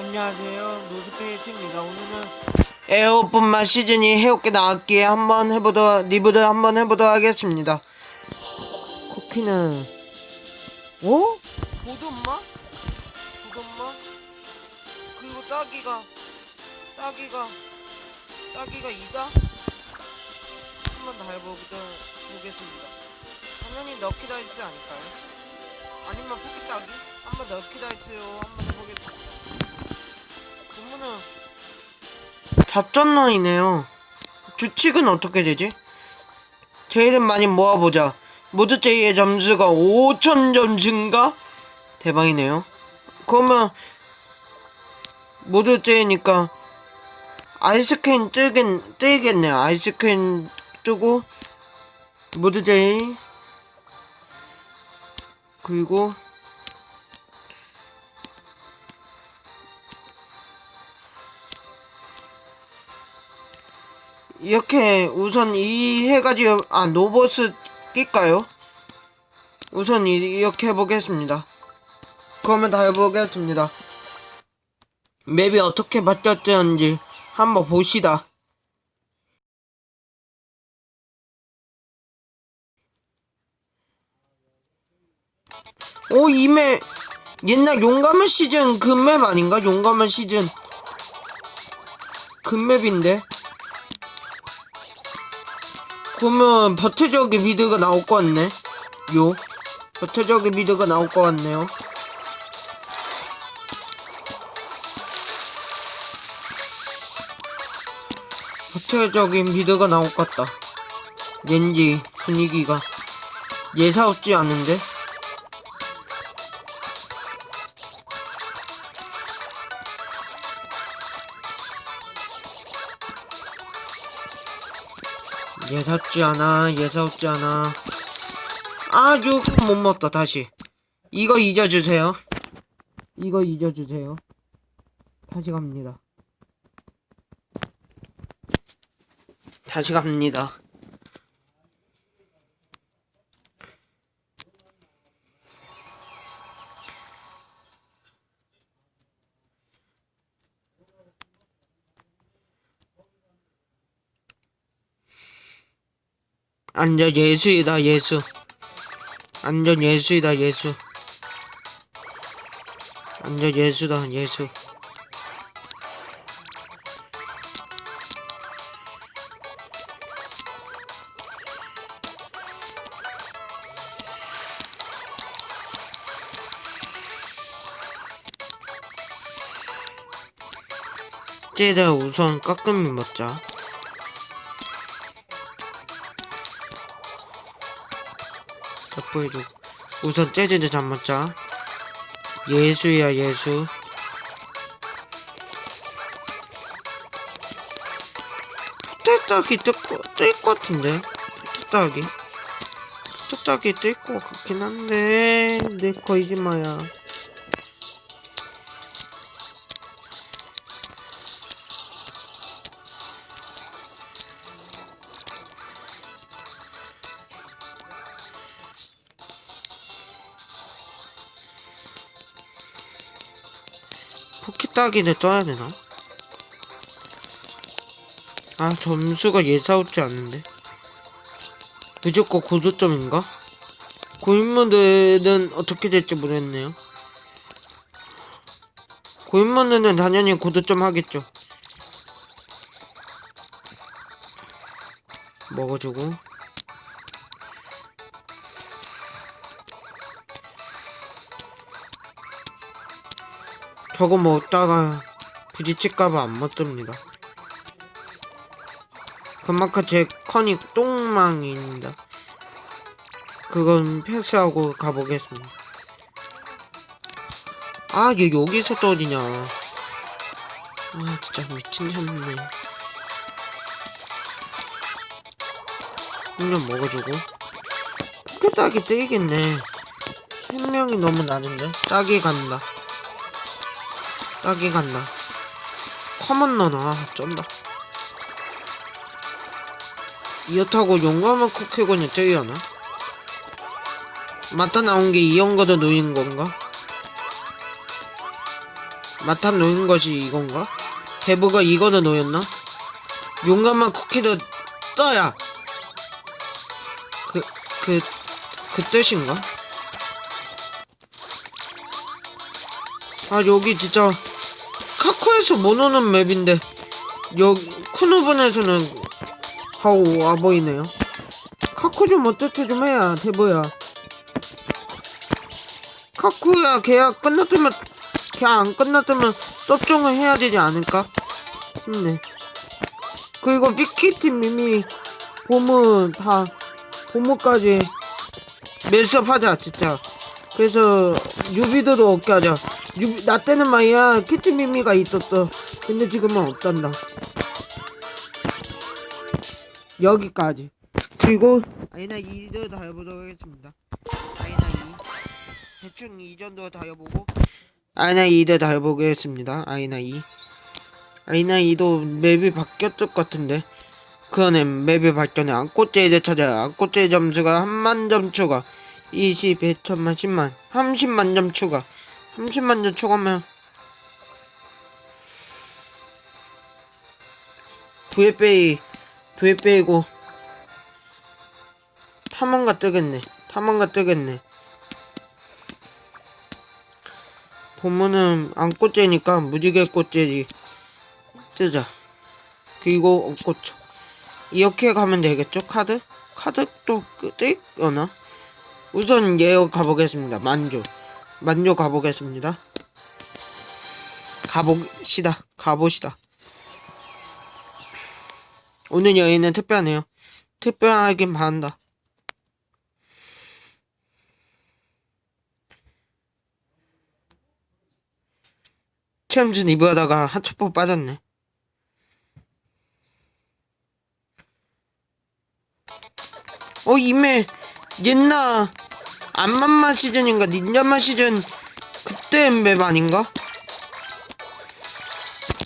안녕하세요 노스페이스입니다 오늘은 에어뿐만 시즌이 해롭게 나왔기에 한번 해보도록 리뷰드 한번 해보도록 하겠습니다 쿠키는 오? 보드엄마? 보드엄마? 그리고 딸기가 딸기가 딸기가 이다? 한번 더 해보도록 보겠습니다 당연히 럭키다이스 아닐까요? 아니면 포켓 딸기? 한번 럭키다이스로 한번 해보겠습니다 그러면은 답전론이네요. 규칙은 어떻게 되지? 제일은 많이 모아보자. 모두 제이의 점수가 5,000점 증가? 대박이네요. 그러면 모두 제이니까 아이스크림 뜨긴 뜨겠네요. 아이스크림 뜨고 모두 제이 그리고 이렇게 우선 이 해가지고 아 노보스 낄까요? 우선 이- 이렇게 해보겠습니다. 그러면 다 해보겠습니다. 맵이 어떻게 바뀌었는지 한번 봅시다. 오, 이 맵, 옛날 용감한 시즌 그맵 아닌가? 용감한 시즌. 그 맵인데? 그러면 버텨적의 미드가 나올 것 같네. 요. 버텨적의 미드가 나올 것 같네요. 버텨적인 미드가 나올 것 같다. 왠지 분위기가 예사롭지 않은데? 예사롭지 않아? 예사롭지 않아? 아 이거 못 먹었다 다시. 이거 잊어주세요. 이거 잊어주세요. 다시 갑니다. 다시 갑니다 완전 예수이다 예수. 완전 예수이다 예수. 완전 예수다 예수. 쟤들 우선 깎음이 먹자 덕보이도 우선 재즈를 잡먹자. 예수야 예수. 뚝딱이 뜰것 같은데? 뚝딱이. 뚝딱이 뜰것 같긴 한데 내 거짓말야 포켓 따기를 떠야 되나? 아 점수가 예사롭지 않은데 무조건 고조점인가? 고인모드는 어떻게 될지 모르겠네요 고인모드는 당연히 고도점 하겠죠 먹어주고 저거 먹다가 부딪힐까봐 안 먹습니다. 그만큼 제 컨이 똥망입니다. 그건 패스하고 가보겠습니다. 아, 얘 여기서 떨어지냐. 아, 진짜 미친년네. 한명 먹어주고. 포켓 딱이 뜨이겠네. 생명이 너무 낮은데? 딱이 간다. 딱이 간다. 커먼 너나 쩐다. 이렇다고 용감한 쿠키곤이 뜨려나? 맞다 나온 게 이런 거도 노인 건가? 마탑 놓인 것이 이건가? 대부가 이거는 놓였나? 용감한 쿠키도 떠야 그, 그, 그 뜻인가? 아 여기 진짜 카코에서 못 오는 맵인데 여기 쿠누본에서는 하우 와 보이네요. 카코 좀 어떻게 좀 해야 대보야 카쿠야 계약 끝났으면 계약 안 끝났으면 섭정을 해야 되지 않을까 싶네. 그리고 삐키팀 이미 봄은 다 봄무까지 멜섭하자 진짜. 그래서 유비도도 없게 하자 나 때는 말이야. 키티 미미가 있었어. 근데 지금은 없단다. 여기까지. 그리고 아이나 2도 다 해보도록 하겠습니다. 아이나 2 대충 이 정도 다 해보고 아이나 2도 다 해보겠습니다. 아이나 2 아이나 2도 맵이 바뀌었을 것 같은데. 그거네. 맵이 바뀌었네. 안꽃제이드 찾아 안꽃제이 점수가 한만 점 추가 20, 100, 1000만, 10만 30만 점 추가 30만 점 추가면. 두에 빼이 두에 빼이고. 탐험가 뜨겠네. 탐험가 뜨겠네. 보면은 안 꽃제니까 무지개 꽃제지. 뜨자. 그리고 옥꽃. 이렇게 가면 되겠죠? 카드? 카드 또 뜨거나 우선 얘 가보겠습니다. 만조 만조 가보겠습니다. 가봅시다. 가보시다. 오늘 여행은 특별하네요. 특별하긴 바란다. 체험진 리뷰하다가 하초포 빠졌네. 어 이메 옛날 안만마 시즌인가? 닌자마 시즌 그때 맵 아닌가?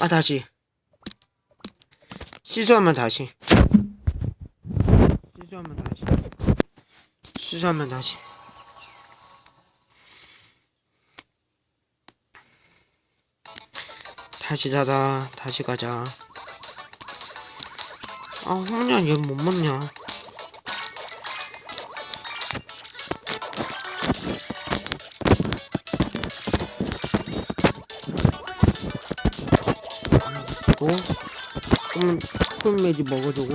아 다시. 시소하면 다시. 시소하면 다시. 시소하면 다시. 다시 자자. 다시 가자. 아 홍련 얘 못 먹냐 주고 꿀, 꿀매지 먹어주고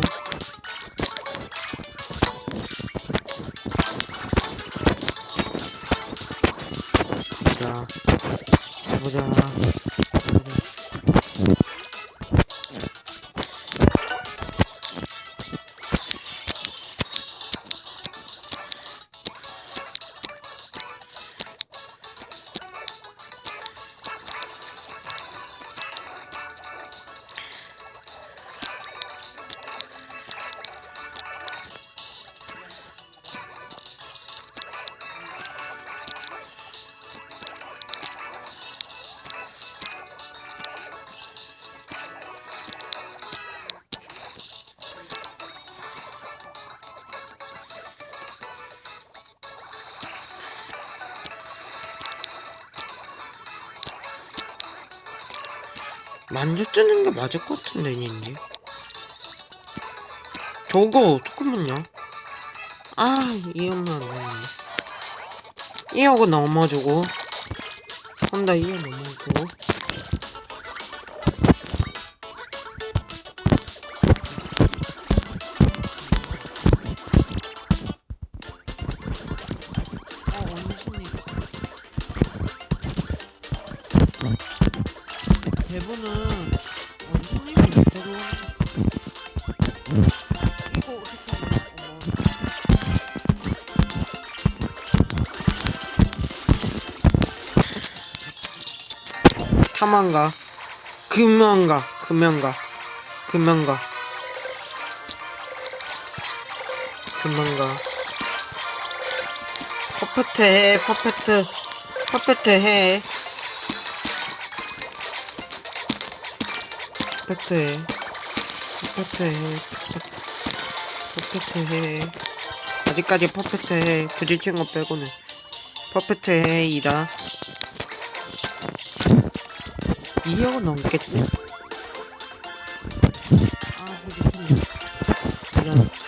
만주 뜨는 게 맞을 것 같은데 왠지 저거 먹냐 아이 안 되는데 이억은 넘어주고. 혼다 이억 넘어주고 대부는 어디 손님이 있다고 이거 어떻게 어머 탐한가. 금연가. 금연가. 금연가. 금연가. 퍼펙트 해 퍼펙트. 퍼펙트 해 퍼펙트해 퍼펙트해 퍼펙트해 아직까지 퍼펙트해 부딪힌 거 빼고는 퍼펙트해 이다 2억은 넘겠지? 아, 부딪힌다. 이런.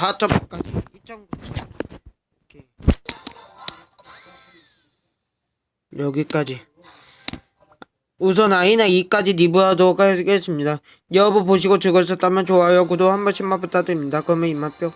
4.8까지 2.9 이렇게 여기까지 우선 아이나 2까지 리뷰하도록 하겠습니다. 여부 보시고 즐거우셨다면 좋아요, 구독 한 번씩만 부탁드립니다. 그러면 이만 뿅.